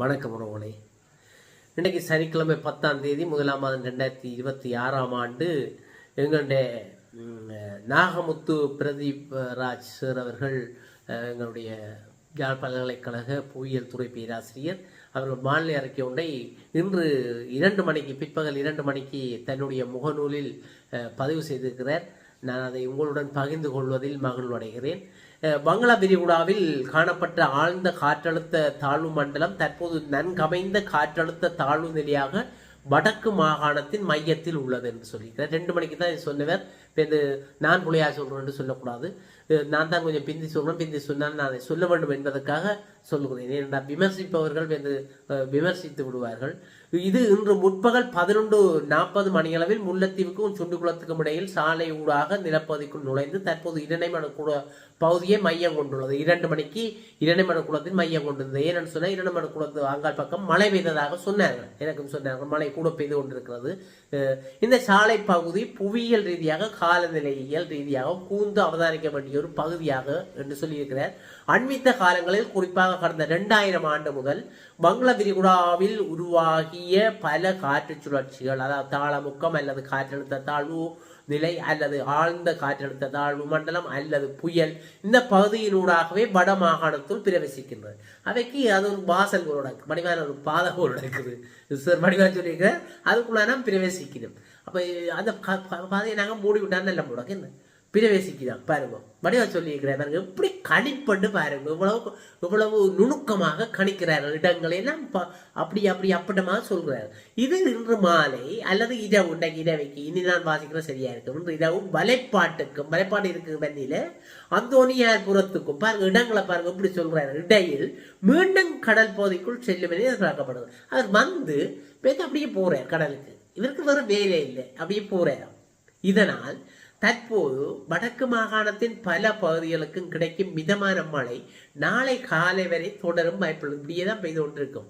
வணக்கம் உறவுகளே. இன்றைக்கு சனிக்கிழமை பத்தாம் தேதி முதலாம் மாதம் ரெண்டாயிரத்தி இருபத்தி ஆறாம் ஆண்டு எங்களுடைய நாகமுத்து பிரதீப் ராஜ் சார் அவர்கள் எங்களுடைய யாழ் பல்கலைக்கழக புவியியல் துறை பேராசிரியர். அவர்கள் மாநில அறிக்கை ஒன்றை இன்று இரண்டு மணிக்கு பிற்பகல் இரண்டு மணிக்கு தன்னுடைய முகநூலில் பதிவு செய்திருக்கிறார். நான் அதை உங்களுடன் பகிர்ந்து கொள்வதில் மகிழ்வடைகிறேன் பங்களா வங்களா விரிகுடாவில் காணப்பட்ட ஆழ்ந்த காற்றழுத்த தாழ்வு மண்டலம் தற்போது நன்கமைந்த காற்றழுத்த தாழ்வு நிலையாக வடக்கு மாகாணத்தின் மையத்தில் உள்ளது என்று சொல்லியிருக்கிறார். ரெண்டு மணிக்கு தான் சொன்னவர். இப்போ இது நான் புள்ளையா சொல்கிறேன்னு சொல்லக்கூடாது. நான் தான் கொஞ்சம் பிந்தி சொல்கிறேன் பிந்தி சொன்னால் நான் அதை சொல்ல வேண்டும் என்பதற்காக சொல்லுகிறேன். ஏனென்றால் விமர்சிப்பவர்கள் வந்து விமர்சித்து விடுவார்கள். இது இன்று முற்பகல் பதினொன்று நாற்பது மணியளவில் முல்லைத்தீவுக்கும் சுண்டுகுளத்துக்கும் இடையில் சாலை ஊடாக நிலப்பகுதிக்குள் நுழைந்து தற்போது இரணைமண கூட பகுதியை மையம் கொண்டுள்ளது. இரண்டு மணிக்கு இரணைமண குளத்தின் மையம் கொண்டிருந்தது. ஏன்னு சொன்னால் இரணைமண குளத்து ஆங்கால் பக்கம் மழை பெய்ததாக சொன்னார்கள். எனக்கும் சொன்னார்கள். மழை கூட பெய்து கொண்டிருக்கிறது. இந்த சாலை பகுதி புவியியல் ரீதியாக காலநிலையியல் ரீதியாக கூந்து அவதானிக்க வேண்டிய ஒரு பகுதியாக என்று சொல்லியிருக்கிறார். அண்மித்த காலங்களில் குறிப்பாக கடந்த இரண்டாயிரம் ஆண்டு முதல் மங்கள விரிகுடாவில் உருவாகிய பல காற்று சுழற்சிகள் அதாவது தாளமுக்கம் அல்லது காற்றழுத்த தாழ்வு நிலை அல்லது ஆழ்ந்த காற்றழுத்த தாழ்வு மண்டலம் அல்லது புயல் இந்த பகுதியினூடாகவே வட மாகாணத்துள் பிரவேசிக்கின்றது. அவைக்கு அது ஒரு வாசல் போல இருக்கு ஒரு பாதை போல இருக்குது சார் மணிவான சொல்லியிருக்கிறார். அதுக்குள்ளான நாம் பிரவேசிக்கணும் அப்ப அந்த பாதையை நாங்கள் மூடி விட்டா நல்ல முடக்கு என்ன பிரவேசிக்கிறான் பாருங்க வடிவா சொல்லியிருக்கிறார் பாருங்க எப்படி கணிப்பண்டு பாருங்க இவ்வளவு இவ்வளவு நுணுக்கமாக கணிக்கிறார்கள் இடங்களை எல்லாம் அப்படி அப்படி அப்பட்டமாக சொல்கிறார் இது இன்று மாலை அல்லது இரவு இன்றைக்கு இரவைக்கு இனி நான் வாசிக்கிற சரியா இருக்கும் இன்று இரவு வலைப்பாட்டுக்கும் வலைப்பாடு இருக்கு வண்டியில அந்தோனியார் புறத்துக்கும் பாருங்க இடங்களை பாருங்க இப்படி சொல்கிறார் இடையில் மீண்டும் கடல் பகுதிக்குள் செல்லும் என எதிர்பார்க்கப்படுது அவர் வந்து பேத்து அப்படியே போறார் கடலுக்கு இவருக்கு வேறு வேலை இல்லை. அப்படியே போறார் இதனால் தற்போது வடக்கு மாகாணத்தின் பல பகுதிகளுக்கும் கிடைக்கும் மிதமான மழை நாளை காலை வரை தொடரும் வாய்ப்புகள் இப்படியே தான் பெய்து கொண்டிருக்கும்.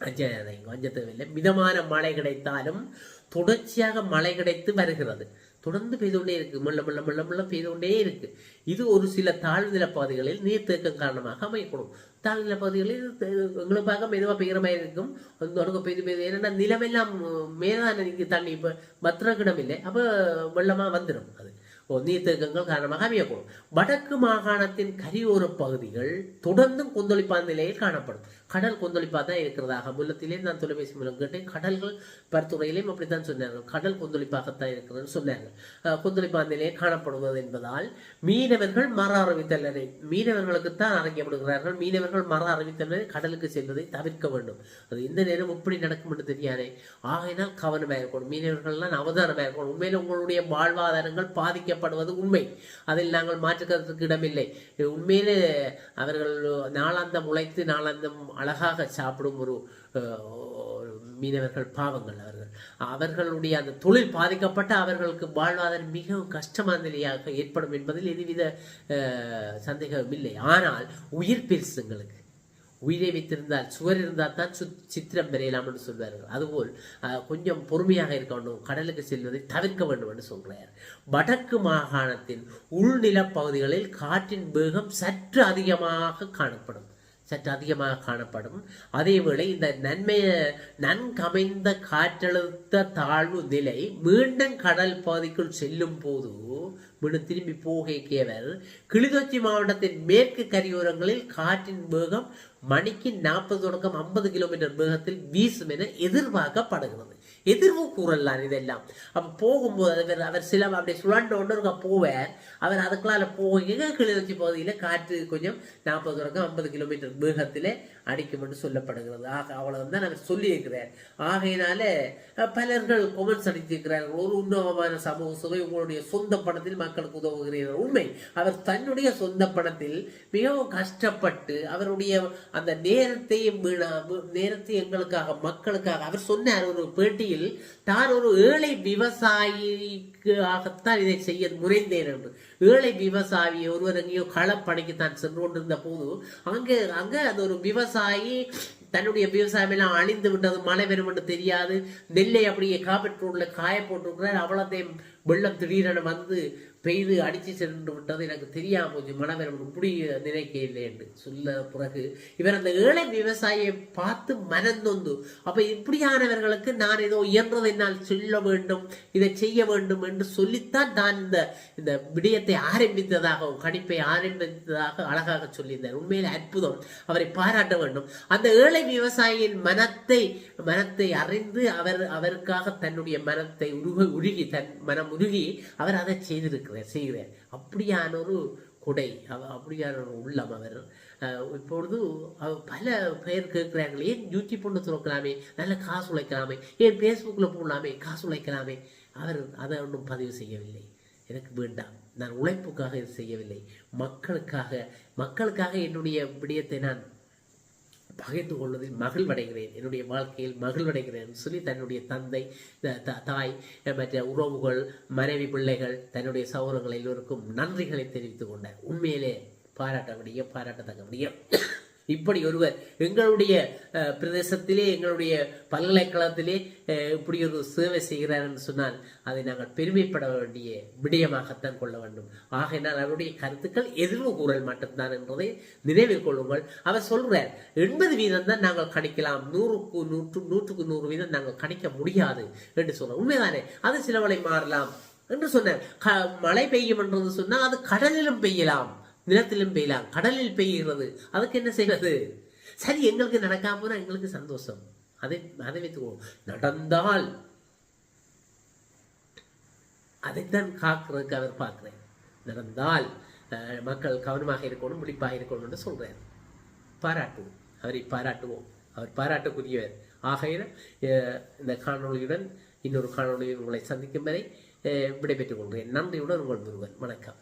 கொஞ்சம் தேவையில்லை மிதமான மழை கிடைத்தாலும் தொடர்ச்சியாக மழை கிடைத்து வருகிறது. தொடர்ந்து பெய்து கொண்டே இருக்கு. மெல்ல மெல்ல மெல்ல மெல்ல பெய்து கொண்டே இருக்கு. இது ஒரு சில தாழ்நில பகுதிகளில் நீர்த்தேக்கம் காரணமாக அமையக்கூடும். தாழ்நில பகுதிகளில் தெ- எங்களுக்கு பார்க்க மெதுவாக பெய்கிற மாதிரி இருக்கும். தொடங்க பெய்து பெய்து ஏன்னா நிலமெல்லாம் மேலான தண்ணி. இப்போ பத்திரக்கிடம் இல்லை. அப்போ வெள்ளமாக வந்துடும் அது. நீர்த்தேக்கங்கள் காரணமாக அமையக்கூடும். வடக்கு மாகாணத்தின் கரையோர பகுதிகள் தொடர்ந்தும் கொந்தளிப்பான நிலையில் காணப்படும். கடல் கொந்தளிப்பாக தான் இருக்கிறதாக முல்லத்திலே நான் தொலைபேசி மூலம் கேட்டேன். கடல்கள் பரிந்துரையிலையும் அப்படித்தான் சொன்னார்கள். கடல் கொந்தளிப்பாகத்தான் இருக்கிறதுன்னு சொன்னார்கள். கொந்தளிப்பான நிலையில் காணப்படுவது என்பதால் மீனவர்கள் மர அறிவித்தலரை மீனவர்களுக்குத்தான் அரங்கப்படுகிறார்கள் மீனவர்கள் மர அறிவித்தலரை கடலுக்கு செல்வதை தவிர்க்க வேண்டும். அது இந்த நேரம் எப்படி நடக்கும் என்று தெரியாதே. ஆகையினால் கவனமாக இருக்கணும் மீனவர்கள்லாம் அவதானமாக இருக்கணும் உண்மையில் உங்களுடைய வாழ்வாதாரங்கள் பாதிக்கப்படுவது உண்மை. அதில் நாங்கள் மாற்றுக்கிறதுக்கு இடமில்லை. உண்மையிலே அவர்கள் நாளாந்தம் உழைத்து நாளாந்தம் அழகாக சாப்பிடும் ஒரு மீனவர்கள் பாவங்கள் அவர்கள். அவர்களுடைய அந்த தொழில் பாதிக்கப்பட்ட அவர்களுக்கு வாழ்வாதாரம் மிகவும் கஷ்டமான நிலையாக ஏற்படும் என்பதில் எதுவித அஹ், இல்லை. ஆனால் உயிர் பெருசுங்களுக்கு உயிரை வைத்திருந்தால் சுவர் இருந்தால் தான் சு சித்திரம் வரையலாம் என்று சொல்வார்கள் அதுபோல் கொஞ்சம் பொறுமையாக இருக்க வேண்டும் கடலுக்கு செல்வதை தவிர்க்க வேண்டும் என்று சொல்கிறார். வடக்கு மாகாணத்தின் உள்நில பகுதிகளில் காற்றின் வேகம் சற்று அதிகமாக காணப்படும். சற்று அதிகமாக காணப்படும். அதேவேளை இந்த நன்மையை நன்கமைந்த காற்றழுத்த தாழ்வு நிலை மீண்டும் கடல் பகுதிக்குள் செல்லும் போது மீண்டும் திரும்பி போகைக்கேவர் கிளிநொச்சி மாவட்டத்தின் மேற்கு கரையோரங்களில் காற்றின் வேகம் மணிக்கு நாற்பது தொடக்கம் ஐம்பது கிலோமீட்டர் வேகத்தில் வீசும் என எதிர்பார்க்கப்படுகிறது. எதிர்வு கூறலாம் இதெல்லாம். அப்போ போகும்போது அவர் அவர் சில அப்படி சுழண்ட ஒன்று போவார் அவர் அதுக்குள்ளால போக கிளிநொச்சி பகுதியில் காற்று கொஞ்சம் நாற்பது வரைக்கும் ஐம்பது கிலோமீட்டர் வேகத்தில் அடிக்கும் என்று சொல்லப்படுகிறது. ஆக அவ்வளவுதான் அவர் சொல்லியிருக்கிறார் ஆகையினால பலர்கள் கொமெண்ட்ஸ் அடித்திருக்கிறார்கள். ஒரு உன்னதமான சமூக சுவை உங்களுடைய சொந்த பணத்தில் மக்களுக்கு உதவுகிறீர்கள். உண்மை. அவர் தன்னுடைய சொந்த பணத்தில் மிகவும் கஷ்டப்பட்டு அவருடைய அந்த நேரத்தையும் வீணா நேரத்தை எங்களுக்காக மக்களுக்காக அவர் சொன்னார் ஒரு பேட்டியில் தான் ஒரு ஏழை விவசாயிக்காகத்தான் இதை செய்ய முறைந்தேன் என்று. ஏழை விவசாயி ஒருவர் எங்கேயோ களப்படைக்கு தான் சென்று கொண்டிருந்த போது அங்கே அங்கே அது ஒரு விவசாயி தன்னுடைய விவசாயம் எல்லாம் அழிந்து விட்டது மழை வரும் என்று தெரியாது. நெல்லை அப்படியே காப்பீட்டு ரோட்ல காய போட்டிருக்கிறார். அவ்வளோத்தையும் வெள்ளம் திடீரென வந்து பெய்து அடித்து சென்று விட்டது எனக்கு தெரியாம போச்சு. மனவரம் இப்படி நினைக்க இல்லை என்று சொல்ல பிறகு இவர் அந்த ஏழை விவசாயியை பார்த்து மனந்தொந்து அப்ப இப்படியானவர்களுக்கு நான் ஏதோ இயன்றதை என்னால் சொல்ல வேண்டும் இதை செய்ய வேண்டும் என்று சொல்லித்தான் நான் இந்த இந்த விடயத்தை ஆரம்பித்ததாகவும் கணிப்பை ஆரம்பித்ததாக அழகாக சொல்லியிருந்தார். உண்மையில் அற்புதம். அவரை பாராட்ட வேண்டும். அந்த ஏழை விவசாயியின் மனத்தை மனத்தை அறிந்து அவர் அவருக்காக தன்னுடைய மனத்தை உருக உருகி தன் மனம் உருகி அவர் அதை செய்திருக்கிறார் செய்கிறார். அப்படியான ஒரு கொடை அப்படியான ஒரு உள்ளம் அவர். இப்பொழுது பல பேர் கேட்குறாங்களே ஏன் யூடியூப் ஒன்று துறக்கலாமே நல்ல காசு உழைக்கலாமே ஏன் ஃபேஸ்புக்கில் போடலாமே காசு உழைக்கலாமே. அவர் அதை ஒன்றும் பதிவு செய்யவில்லை. எனக்கு வேண்டாம் நான் உழைப்புக்காக இது செய்யவில்லை. மக்களுக்காக மக்களுக்காக என்னுடைய விடயத்தை நான் பகைத்து கொள்வதில் மகிழ்வடைகிறேன். என்னுடைய வாழ்க்கையில் மகிழ்வடைகிறேன் சொல்லி தன்னுடைய தந்தை தாய் மற்ற உறவுகள் மனைவி பிள்ளைகள் தன்னுடைய சௌரங்கள் எல்லோருக்கும் நன்றிகளை தெரிவித்துக் கொண்டார் உண்மையிலே பாராட்ட முடியும் பாராட்டத்தக்க முடியும் இப்படி ஒருவர் எங்களுடைய பிரதேசத்திலே எங்களுடைய பல்கலைக்கழகத்திலே இப்படி ஒரு சேவை செய்கிறார் என்று சொன்னால் அதை நாங்கள் பெருமைப்பட வேண்டிய விடயமாகத்தான் கொள்ள வேண்டும். ஆகையினால் அவருடைய கருத்துக்கள் எதிர்வு கூறல் மட்டும்தான் என்பதை நினைவில் கொள்ளுங்கள். அவர் சொல்றார் எண்பது வீதம் தான் நாங்கள் கணிக்கலாம் நூறுக்கு நூற்று நூற்றுக்கு நூறு வீதம் நாங்கள் கணிக்க முடியாது என்று சொல்றோம் உண்மைதானே? அது சிலவளை மாறலாம் என்று சொன்னார். க- மழை பெய்யும் என்றது சொன்னால் அது கடலிலும் பெய்யலாம். நிலத்திலும் பெய்யலாம் கடலில் பெய்கிறது. அதுக்கு என்ன செய்வது? சரி எங்களுக்கு நடக்காம போனால் எங்களுக்கு சந்தோஷம். அதை அதை வைத்துக்கோ நடந்தால் அதைத்தான் காக்கிறதுக்கு அவர் பார்க்கிறேன். நடந்தால் மக்கள் கவனமாக இருக்கணும் முடிப்பாக இருக்கணும்னு சொல்கிறார் பாராட்டுவோம். அவரை பாராட்டுவோம். அவர் பாராட்டக்கூடியவர் ஆகையின அஹ், இந்த காணொளியுடன் இன்னொரு காணொலியில் உங்களை சந்திக்கும் வரை அஹ், விடைபெற்றுக் கொள்கிறேன். நன்றியுடன் உங்கள் முருகன். வணக்கம்.